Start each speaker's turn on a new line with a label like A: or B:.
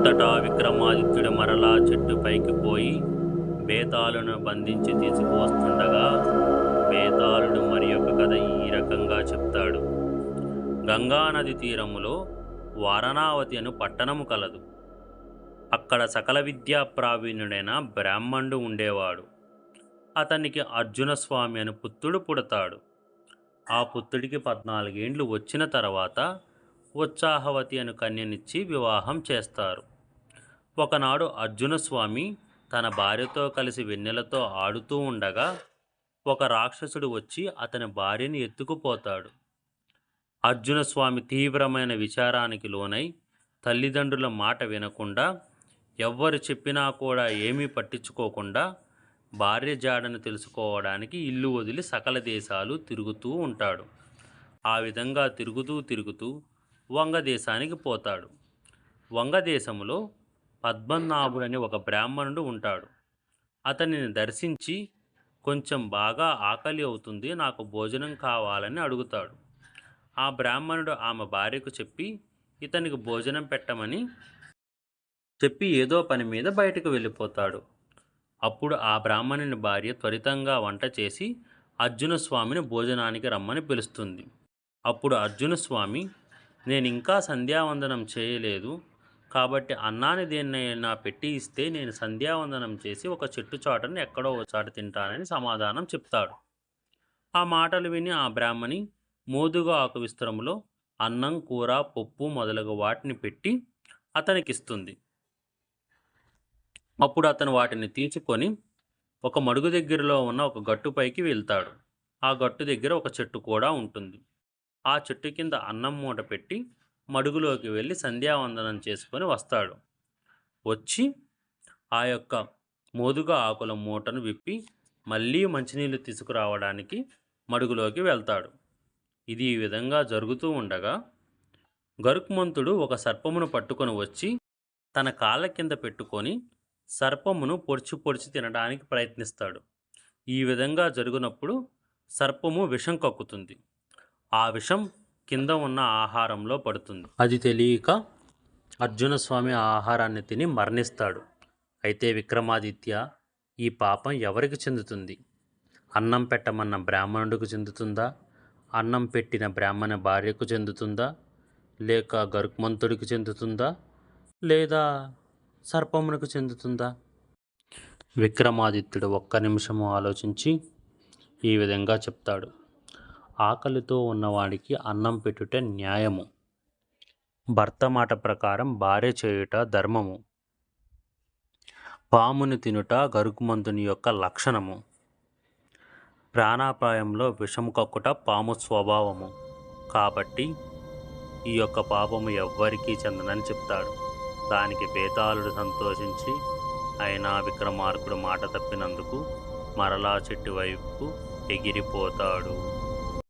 A: అంతటా విక్రమాదిత్యుడు మరలా చెట్టు పైకి పోయి బేతాళును బంధించి తీసుకువస్తుండగా బేతాళుడు మరి ఒక కథ ఈ రకంగా చెప్తాడు. గంగానది తీరములో వారణావతి అను పట్టణము కలదు. అక్కడ సకల విద్యా ప్రావీణ్యుడైన బ్రాహ్మణుడు ఉండేవాడు. అతనికి అర్జునస్వామి అని పుత్రుడు పుడతాడు. ఆ పుత్రుడికి పద్నాలుగేండ్లు వచ్చిన తర్వాత ఉత్సాహవతి అను కన్యనిచ్చి వివాహం చేస్తారు. ఒకనాడు అర్జునస్వామి తన భార్యతో కలిసి వెన్నెలతో ఆడుతూ ఉండగా ఒక రాక్షసుడు వచ్చి అతని భార్యని ఎత్తుకుపోతాడు. అర్జునస్వామి తీవ్రమైన విచారానికి లోనై తల్లిదండ్రుల మాట వినకుండా ఎవ్వరు చెప్పినా కూడా ఏమీ పట్టించుకోకుండా భార్య జాడను తెలుసుకోవడానికి ఇల్లు వదిలి సకల దేశాలు తిరుగుతూ ఉంటాడు. ఆ విధంగా తిరుగుతూ తిరుగుతూ వంగదేశానికి పోతాడు. వంగదేశంలో పద్మనాభుడని ఒక బ్రాహ్మణుడు ఉంటాడు. అతనిని దర్శించి కొంచెం బాగా ఆకలి అవుతుంది నాకు భోజనం కావాలని అడుగుతాడు. ఆ బ్రాహ్మణుడు ఆమె భార్యకు చెప్పి ఇతనికి భోజనం పెట్టమని చెప్పి ఏదో పని మీద బయటకు వెళ్ళిపోతాడు. అప్పుడు ఆ బ్రాహ్మణుని భార్య త్వరితంగా వంట చేసి అర్జున స్వామిని భోజనానికి రమ్మని పిలుస్తుంది. అప్పుడు అర్జున స్వామి నేను ఇంకా సంధ్యావందనం చేయలేదు. కాబట్టి అన్నాన్ని దేన్నైనా పెట్టి ఇస్తే నేను సంధ్యావందనం చేసి ఒక చెట్టు చాటను ఎక్కడో ఒక చాట తింటానని సమాధానం చెప్తాడు. ఆ మాటలు విని ఆ బ్రాహ్మణి మోదుగా ఆకు విస్తరములో అన్నం కూర పప్పు మొదలగు వాటిని పెట్టి అతనికిస్తుంది. అప్పుడు అతను వాటిని తీసుకొని ఒక మడుగు దగ్గరలో ఉన్న ఒక గట్టుపైకి వెళ్తాడు. ఆ గట్టు దగ్గర ఒక చెట్టు కూడా ఉంటుంది. ఆ చెట్టు కింద అన్నం మూట పెట్టి మడుగులోకి వెళ్ళి సంధ్యావందనం చేసుకొని వస్తాడు. వచ్చి ఆ యొక్క మోదుగా ఆకుల మూటను విప్పి మళ్ళీ మంచినీళ్ళు తీసుకురావడానికి మడుగులోకి వెళ్తాడు. ఇది ఈ విధంగా జరుగుతూ ఉండగా గరుక్మంతుడు ఒక సర్పమును పట్టుకొని వచ్చి తన కాళ్ళ కింద పెట్టుకొని సర్పమును పొడిచి పొడిచి తినడానికి ప్రయత్నిస్తాడు. ఈ విధంగా జరిగినప్పుడు సర్పము విషం కక్కుతుంది. ఆ విషం కింద ఉన్న ఆహారంలో పడుతుంది. అది తెలియక అర్జున స్వామి ఆ ఆహారాన్ని తిని మరణిస్తాడు. అయితే విక్రమాదిత్య ఈ పాపం ఎవరికి చెందుతుంది? అన్నం పెట్టమన్న బ్రాహ్మణుడికి చెందుతుందా? అన్నం పెట్టిన బ్రాహ్మణ భార్యకు చెందుతుందా? లేక గరుక్మంతుడికి చెందుతుందా? లేదా సర్పమునకు చెందుతుందా? విక్రమాదిత్యుడు ఒక్క నిమిషము ఆలోచించి ఈ విధంగా చెప్తాడు. ఆకలితో ఉన్నవాడికి అన్నం పెట్టుట న్యాయము. భర్త మాట ప్రకారం భార్య చేయుట ధర్మము. పాముని తినుట గరుకుమంతుని యొక్క లక్షణము. ప్రాణాపాయంలో విషము కక్కుట పాము స్వభావము. కాబట్టి ఈ యొక్క పాపము ఎవ్వరికీ చెందనని చెప్తాడు. దానికి బేతాళుడు సంతోషించి అయినా విక్రమార్కుడు మాట తప్పినందుకు మరలా చెట్టు వైపు ఎగిరిపోతాడు.